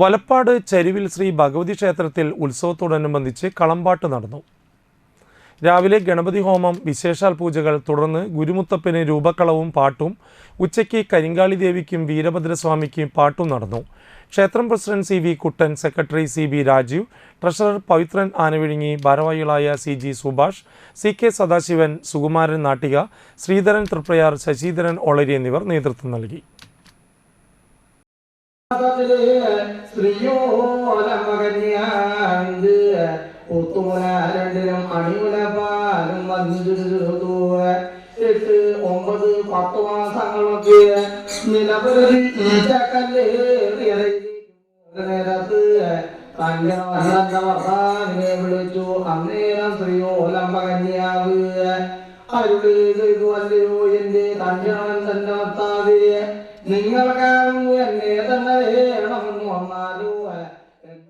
വലപ്പാട് ചരുവിൽ ശ്രീ ഭഗവതി ക്ഷേത്രത്തിൽ ഉത്സവത്തോടനുബന്ധിച്ച് കളമ്പാട്ട് നടന്നു. രാവിലെ ഗണപതി ഹോമം വിശേഷാൽ പൂജകൾ തുടർന്ന് ഗുരുമുത്തപ്പന് രൂപക്കളവും പാട്ടും ഉച്ചയ്ക്ക് കരിങ്കാളി ദേവിക്കും വീരഭദ്രസ്വാമിക്കും പാട്ടും നടന്നു. ക്ഷേത്രം president C V Kuttan secretary C B Rajeev treasurer Pavithran Anavizhungi ഭാരവാഹികളായ C G Subhash C K Sadasivan Sukumaran Nattika Sreedharan Thriprayar Sasidharan Olari എന്നിവർ നേതൃത്വം നൽകി. സ്ത്രീയോലമകന്യാണ്ട് ഒത്തുമുല രണ്ടിനും അണിമുല പാലും എട്ട് ഒമ്പത് പത്ത് മാസങ്ങളൊക്കെ നിലപരതി നേരത്ത് തന്റെ ഭർത്താവിനെ വിളിച്ചു. അന്നേരം സ്ത്രീയോലമ്പകന്യാവ് അരുളി ചെയ്തു അല്ലയോ എന്റെ തന്റെ നിങ്ങൾക്കാവും എന്നെ തന്നെ വന്നാലോ